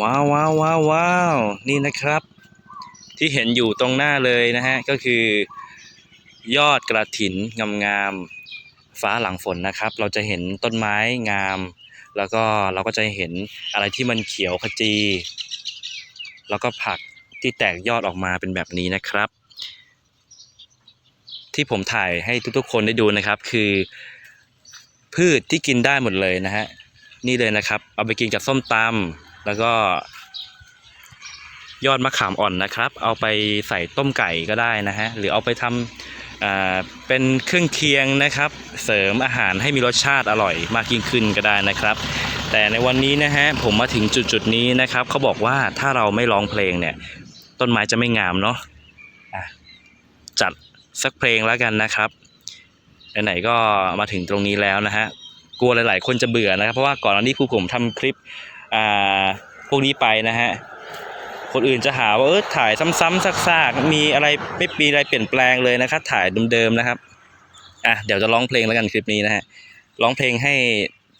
ว้าวว้าวว้าววาวนี่นะครับ ที่เห็นอยู่ตรงหน้าเลยนะฮะ ก็คือยอดกระถินงามๆฟ้าหลังฝนนะครับ เราจะเห็นต้นไม้งาม แล้วก็เราก็จะเห็นอะไรที่มันเขียวขจี แล้วก็ผักที่แตกยอดออกมาเป็นแบบนี้นะครับ ที่ผมถ่ายให้ทุกๆ คนได้ดูนะครับ คือ พืชที่กินได้หมดเลยนะฮะนี่เลยนะครับ เอาไปกินกับส้มตำ แล้วก็ยอดมะขามอ่อนนะครับ เอาไปใส่ต้มไก่ก็ได้นะฮะ หรือเอาไปทำเป็นเครื่องเคียงนะครับ เสริมอาหารให้มีรสชาติอร่อยมากยิ่งขึ้นก็ได้นะครับ แต่ในวันนี้นะฮะผมมาถึงจุดจุดนี้นะครับเขาบอกว่าถ้าเราไม่ร้องเพลงเนี่ย ต้นไม้จะไม่งามเนาะะจัดสักเพลงแล้วกันนะครับไหนๆก็มาถึงตรงนี้แล้วนะฮะกลัวหลาย ๆ คนจะเบื่อนะครับ เพราะว่าก่อนหน้านี้ครูผมทำคลิป อ่าพวกนี้ไปนะฮะคนอื่นจะหาว่าเออถ่ายซ้ำๆซากๆมีอะไรไม่มีอะไรเปลี่ยนแปลงเลยนะครับ ถ่ายเดิมๆนะครับอะเดี๋ยวจะร้องเพลงแล้วกันคลิปนี้นะฮะร้องเพลงให้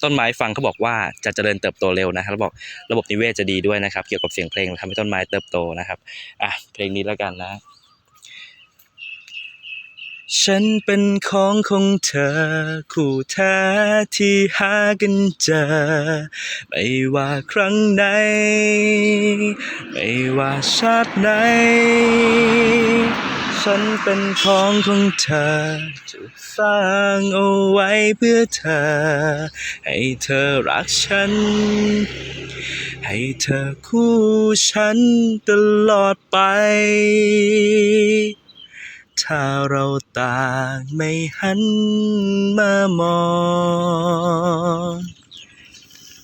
ต้นไม้ฟังเขาบอกว่าจะเจริญเติบโตเร็วนะครับบอกระบบนิเวศจะดีด้วยนะครับ เกี่ยวกับเสียงเพลงทำให้ต้นไม้เติบโตนะครับอะเพลงนี้แล้วกันนะ ฉันเป็นของของเธอ คู่แท้ที่หากันเจอ ไม่ว่าครั้งไหน ไม่ว่าชาติไหน ฉันเป็นของของเธอ จะสร้างเอาไว้เพื่อเธอ ให้เธอรักฉัน ให้เธอคู่ฉันตลอดไป ถ้าเราต่างไม่หันมามอง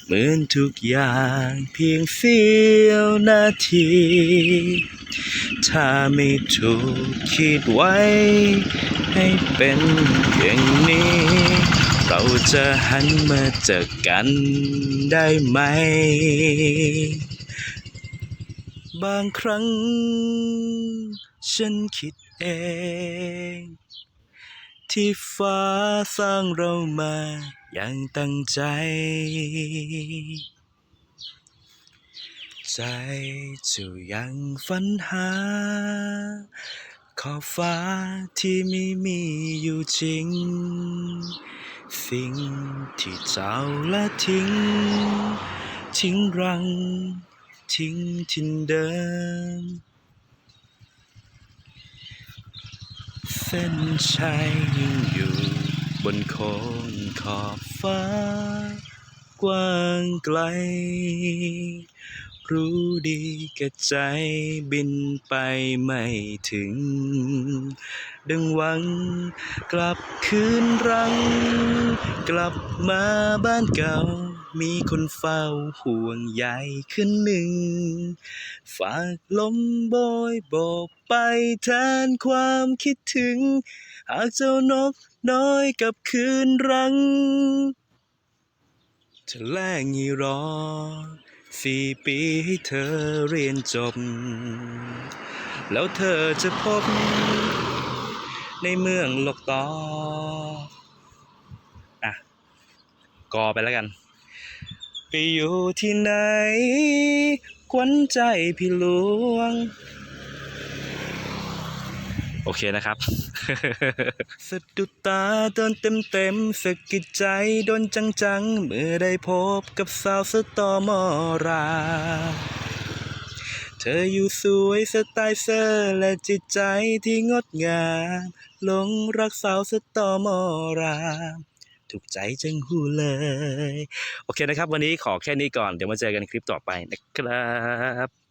เหมือนทุกอย่างเพียงเสี้ยวนาที ถ้าไม่ถูกคิดไว้ ให้เป็นอย่างนี้ เราจะหันมาเจอกันได้ไหม บางครั้ง ฉันคิด เอง ที่ฟ้าสร้างเรามาอย่างตั้งใจ ใจจะยังฝันหา ขอบฟ้าที่ไม่มีอยู่จริง สิ่งที่เจ้าละทิ้ง ทิ้งรัง ทิ้งทินเดิม ส้นชัยยังอยู่บนโค้งขอบฟ้า กว้างไกล รู้ดีแก่ใจบินไปไม่ถึง ดังหวังกลับคืนรัง กลับมาบ้านเก่า มีคนเฝ้าห่วงใยขึ้นหนึ่ง ฝากลมโบยโบกไปแทนความคิดถึง หากเจ้านกน้อยกลับคืนรังจะแลกยี่รอ สี่ปีให้เธอเรียนจบ แล้วเธอจะพบ ในเมืองหลกตออะกอไปแล้วกัน ไปอยู่ที่ไหน ควันใจพี่หลวง โอเคนะครับสะดุดตาโดนเต็มเต็มสะกิดใจโดนจังจังเมื่อได้พบกับสาวสตอมอรา เธออยู่สวยสไตล์เซอร์และจิตใจที่งดงามหลงรักสาวสตอมอราถูกใจจังหูเลย โอเคนะครับ วันนี้ขอแค่นี้ก่อน เดี๋ยวมาเจอกันคลิปต่อไปนะครับ